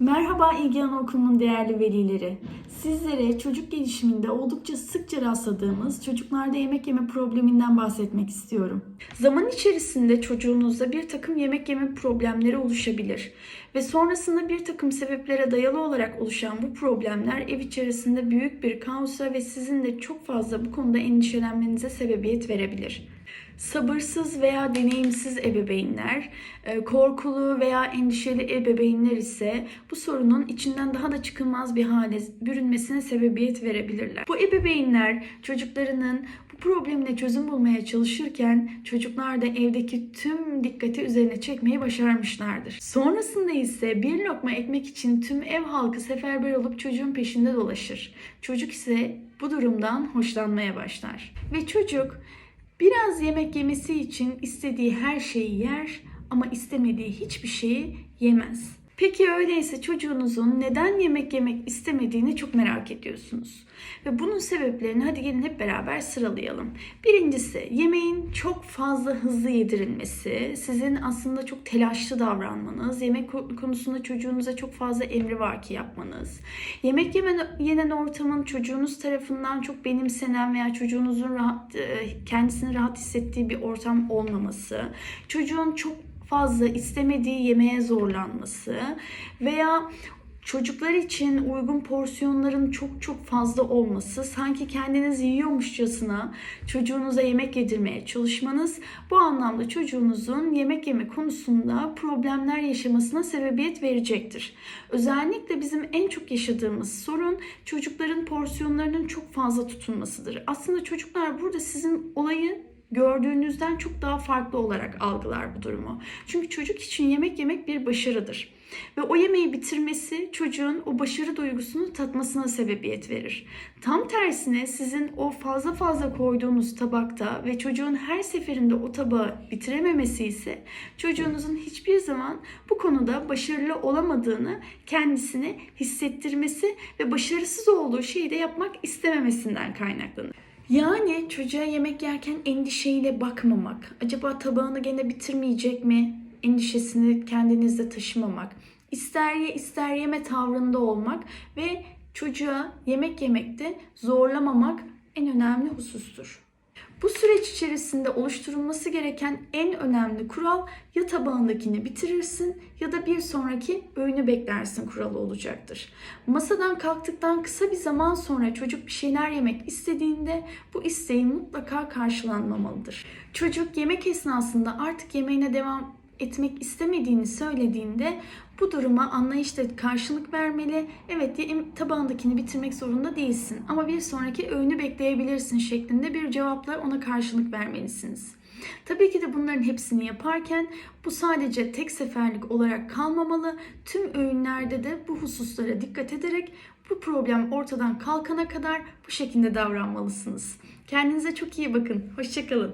Merhaba İlgi Anaokulu'nun değerli velileri. Sizlere çocuk gelişiminde oldukça sıkça rastladığımız çocuklarda yemek yeme probleminden bahsetmek istiyorum. Zaman içerisinde çocuğunuzda bir takım yemek yeme problemleri oluşabilir ve sonrasında bir takım sebeplere dayalı olarak oluşan bu problemler ev içerisinde büyük bir kaosa ve sizin de çok fazla bu konuda endişelenmenize sebebiyet verebilir. Sabırsız veya deneyimsiz ebeveynler, e, korkulu veya endişeli ebeveynler ise bu sorunun içinden daha da çıkılmaz bir hale bürünmesine sebebiyet verebilirler. Bu ebeveynler çocuklarının bu problemine çözüm bulmaya çalışırken çocuklar da evdeki tüm dikkati üzerine çekmeyi başarmışlardır. Sonrasında ise bir lokma ekmek için tüm ev halkı seferber olup çocuğun peşinde dolaşır. Çocuk ise bu durumdan hoşlanmaya başlar. Ve çocuk Biraz yemek yemesi için istediği her şeyi yer ama istemediği hiçbir şeyi yemez. Peki öyleyse çocuğunuzun neden yemek yemek istemediğini çok merak ediyorsunuz. Ve bunun sebeplerini hadi gelin hep beraber sıralayalım. Birincisi yemeğin çok fazla hızlı yedirilmesi, sizin aslında çok telaşlı davranmanız, yemek konusunda çocuğunuza çok fazla emrivaki yapmanız, yemek yemen, yenen ortamın çocuğunuz tarafından çok benimsenen veya çocuğunuzun rahat, kendisini rahat hissettiği bir ortam olmaması, çocuğun çok fazla istemediği yemeğe zorlanması veya çocuklar için uygun porsiyonların çok çok fazla olması, sanki kendiniz yiyormuşçasına çocuğunuza yemek yedirmeye çalışmanız bu anlamda çocuğunuzun yemek yeme konusunda problemler yaşamasına sebebiyet verecektir. Özellikle bizim en çok yaşadığımız sorun çocukların porsiyonlarının çok fazla tutulmasıdır. Aslında çocuklar burada sizin olayı gördüğünüzden çok daha farklı olarak algılar bu durumu. Çünkü çocuk için yemek yemek bir başarıdır. Ve o yemeği bitirmesi çocuğun o başarı duygusunu tatmasına sebebiyet verir. Tam tersine sizin o fazla fazla koyduğunuz tabakta ve çocuğun her seferinde o tabağı bitirememesi ise çocuğunuzun hiçbir zaman bu konuda başarılı olamadığını kendisine hissettirmesi ve başarısız olduğu şeyi de yapmak istememesinden kaynaklanır. Yani çocuğa yemek yerken endişeyle bakmamak, acaba tabağını gene bitirmeyecek mi endişesini kendinizde taşımamak, ister ye ister yeme tavrında olmak ve çocuğa yemek yemekte zorlamamak en önemli husustur. Bu süreç içerisinde oluşturulması gereken en önemli kural ya tabağındakini bitirirsin ya da bir sonraki öğünü beklersin kuralı olacaktır. Masadan kalktıktan kısa bir zaman sonra çocuk bir şeyler yemek istediğinde bu isteğin mutlaka karşılanmamalıdır. Çocuk yemek esnasında artık yemeğine devam etmek istemediğini söylediğinde bu duruma anlayışla karşılık vermeli. Evet tabağındakini bitirmek zorunda değilsin ama bir sonraki öğünü bekleyebilirsin şeklinde bir cevapla ona karşılık vermelisiniz. Tabii ki de bunların hepsini yaparken bu sadece tek seferlik olarak kalmamalı. Tüm öğünlerde de bu hususlara dikkat ederek bu problem ortadan kalkana kadar bu şekilde davranmalısınız. Kendinize çok iyi bakın. Hoşçakalın.